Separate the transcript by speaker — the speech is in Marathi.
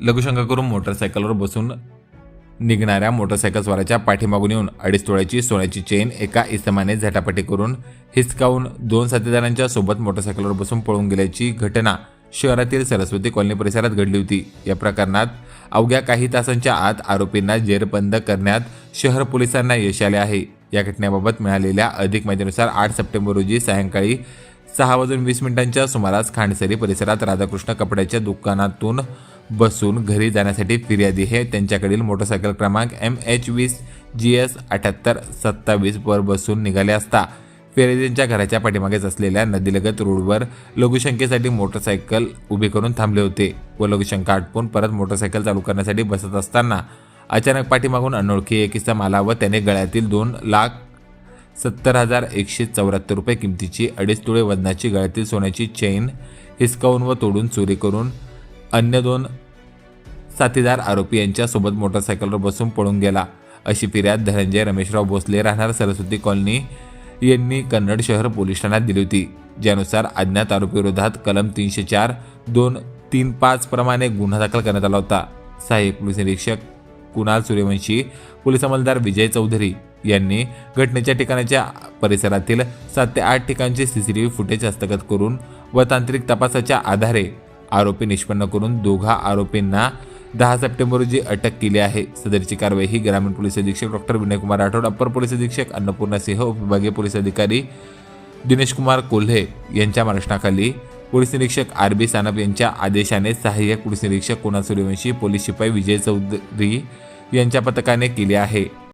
Speaker 1: लघुशंका करून मोटरसायकलवर बसून निघणाऱ्या मोटरसायकलस्वाराच्या पाठीमागून येऊन अडीच तोळ्याची सोन्याची चेन एका इसमाने झटापटी करून हिसकावून दोन साथीदारांच्या सोबत मोटरसायकलवर बसून पळून गेल्याची घटना शहरातील सरस्वती कॉलनी परिसरात घडली होती. या प्रकरणात अवघ्या काही तासांच्या आत आरोपींना जेरबंद करण्यात शहर पोलिसांना यश आले आहे. या घटनेबाबत मिळालेल्या अधिक माहितीनुसार आठ सप्टेंबर रोजी सायंकाळी सहा वाजून वीस मिनिटांच्या सुमारास खांडसरी परिसरात राधाकृष्ण कपड्याच्या दुकानातून बसून घरी जाण्यासाठी फिर्यादी. हे त्यांच्याकडील मोटरसायकल क्रमांक एम एच वीस जी एस अठ्याहत्तर सत्तावीस वर बसून निघाले असता. फिर्यादींच्या घराच्या पाठीमागेच असलेल्या नदीलगत रोडवर लघुशंकेसाठी मोटरसायकल उभी करून थांबले होते व लघुशंका आटपून परत मोटरसायकल चालू करण्यासाठी बसत असताना अचानक पाठीमागून अनोळखी एक इसम आला व त्याने गळ्यातील दोन लाख सत्तर हजार एकशे चौऱ्याहत्तर रुपये किमतीची अडीच तुळे वजनाची गळ्यातील सोन्याची चेन हिसकावून व तोडून चोरी करून अन्य दोन साथीदार आरोपी यांच्यासोबत मोटरसायकलवर बसून पळून गेला. अशी फिर्याद धनंजय रमेशराव भोसले राहणार सरस्वती कॉलनी यांनी कन्नड शहर पोलीस ठाण्यात दिली होती. ज्यानुसार अज्ञात आरोपीविरोधात कलम तीनशे चार दोन तीन पाच प्रमाणे गुन्हा दाखल करण्यात आला होता. सहाय्यक पोलीस निरीक्षक कुणाल सूर्यवंशी पोलीस अंमलदार विजय चौधरी यांनी घटनेच्या ठिकाणाच्या परिसरातील सात ते आठ ठिकाणचे सीसीटीव्ही फुटेज हस्तगत करून व तांत्रिक तपासाच्या आधारे आरोपी निष्पन्न करून दोघा आरोपींना दहा सप्टेंबर रोजी अटक केली आहे. सदरची कारवाई ही ग्रामीण पोलीस अधीक्षक doctor Vinaykumar Rathod upper police अधीक्षक अन्नपूर्णा सिंह उपविभागीय पोलीस अधिकारी दिनेश कुमार कोल्हे यांच्या मार्गदर्शनाखाली पोलीस निरीक्षक आर बी सानप यांच्या आदेशाने सहाय्यक पोलीस निरीक्षक कुणाल सूर्यवंशी पोलीस शिपाई विजय चौधरी यांच्या पथकाने केली आहे.